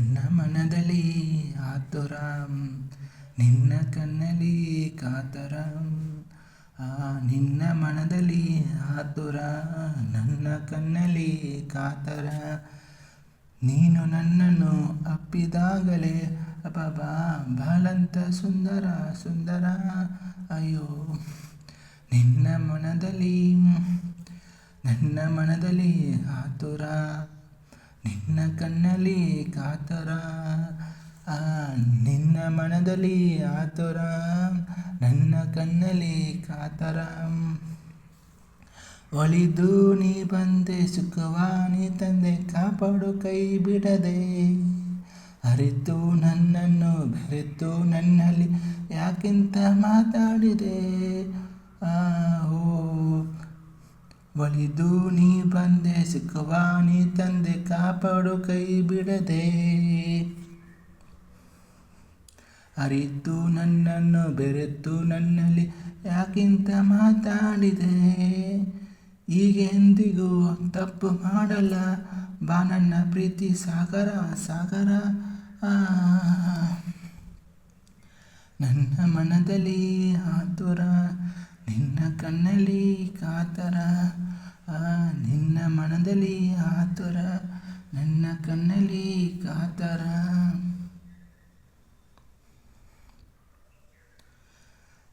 ನನ್ನ ಮನದಲ್ಲಿ ಆತುರ, ನಿನ್ನ ಕಣ್ಣಲ್ಲಿ ಕಾತರ. ಆ ನಿನ್ನ ಮನದಲ್ಲಿ ಆತುರ, ನನ್ನ ಕಣ್ಣಲ್ಲಿ ಕಾತರ. ನೀನು ನನ್ನನ್ನು ಅಪ್ಪಿದಾಗಲೇ ಅಬಬಾ ಬಾಲಂತ ಸುಂದರ ಸುಂದರ. ಅಯ್ಯೋ, ನಿನ್ನ ಮನದಲ್ಲಿ, ನನ್ನ ಮನದಲ್ಲಿ ಆತುರ. ನಿನ್ನ ಕಣ್ಣಲ್ಲಿ ಕಾತರ. ನಿನ್ನ ಮನದಲ್ಲಿ ಆತುರ. ನನ್ನ ಕಣ್ಣಲ್ಲಿ ಕಾತರ. ಒಳಿದು ನೀ ಬಂದೆ ಸುಖವಾನಿ ತಂದೆ, ಕಾಪಾಡು ಕೈ ಬಿಡದೆ. ಅರಿತು ನನ್ನನ್ನು, ಬೆರೆತು ನನ್ನಲ್ಲಿ ಯಾಕಿಂತ ಮಾತಾಡಿದೆ? ಆ, ಓ ಒಲಿದು ನೀ ಬಂದೆ, ಸಿಕ್ಕುವ ನೀ ತಂದೆ, ಕಾಪಾಡು ಕೈ ಬಿಡದೆ. ಅರಿತು ನನ್ನನ್ನು ಬೆರೆತು ನನ್ನಲ್ಲಿ ಯಾಕಿಂತ ಮಾತಾಡಿದೆ? ಈಗೆಂದಿಗೂ ತಪ್ಪು ಮಾಡಲ್ಲ. ಬಾ ನನ್ನ ಪ್ರೀತಿ, ಸಾಗರ ಸಾಗರ. ನನ್ನ ಮನದಲ್ಲಿ ಆತುರ ನಿನ್ನ ಕಣ್ಣಲ್ಲಿ ಕಾತರ. ನಿನ್ನ ಮನದಲ್ಲಿ ಆತುರ, ನನ್ನ ಕಣ್ಣಲ್ಲಿ ಕಾತರ.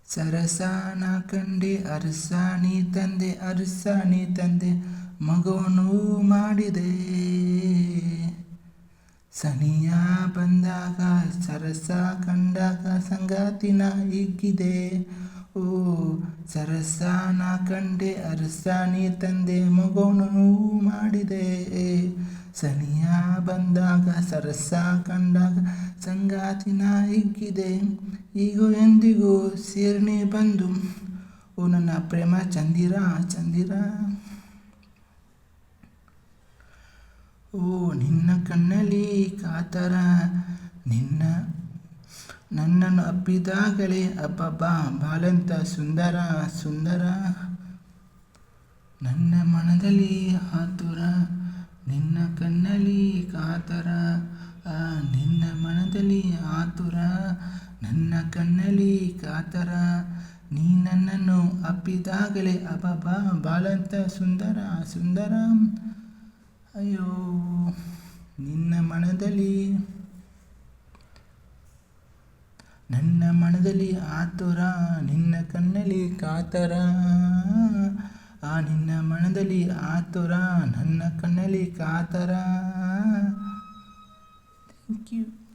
ಸರಸಾನ ಕಂಡೆ, ಅರಸಾಣಿ ತಂದೆ ಅರಸಾಣಿ ತಂದೆ ಮಗವನು ಮಾಡಿದೆ. ಸನಿಯ ಬಂದಾಗ, ಸರಸ ಕಂಡಾಗ ಸಂಗಾತಿನ ಹಿಗ್ಗಿದೆ ಓ, ಸರಸಾನ ಕಂಡೆ ಅರಸಾನಿ ತಂದೆ ಮಗವನು ಮಾಡಿದೆ. ಸನಿಯ ಬಂದಾಗ, ಸರಸ ಕಂಡಾಗ ಸಂಗಾತಿನ ಹಿಗ್ಗಿದೆ ಈಗ ಎಂದಿಗೂ ಸೇರ್ಣಿ ಬಂದು, ಓ, ನನ್ನ ಪ್ರೇಮ ಚಂದಿರ ಚಂದಿರ. ಓ, ನಿನ್ನ ಕಣ್ಣಲ್ಲಿ ಕಾತರ, ನಿನ್ನ ನನ್ನನ್ನು ಅಪ್ಪಿದಾಗಲೇ ಅಬ್ಬಬ್ಬಾ, ಬಾಲಂತ, ಸುಂದರ ಸುಂದರ. ನನ್ನ ಮನದಲ್ಲಿ ಆತುರ, ನಿನ್ನ ಕಣ್ಣಲ್ಲಿ ಕಾತರ. ನಿನ್ನ ಮನದಲ್ಲಿ ಆತುರ, ನನ್ನ ಕಣ್ಣಲ್ಲಿ ಕಾತರ. ನೀ ನನ್ನನ್ನು ಅಪ್ಪಿದಾಗಲೇ ಅಬ್ಬಬ್ಬಾ, ಬಾಲಂತ, ಸುಂದರ ಸುಂದರ. ಅಯ್ಯೋ, ನಿನ್ನ ಮನದಲ್ಲಿ ನನ್ನ ಮನದಲ್ಲಿ ಆತುರ, ನಿನ್ನ ಕಣ್ಣಲ್ಲಿ ಕಾತರ. ಆ ನಿನ್ನ ಮನದಲ್ಲಿ ಆತುರ, ನನ್ನ ಕಣ್ಣಲ್ಲಿ ಕಾತರ. Thank you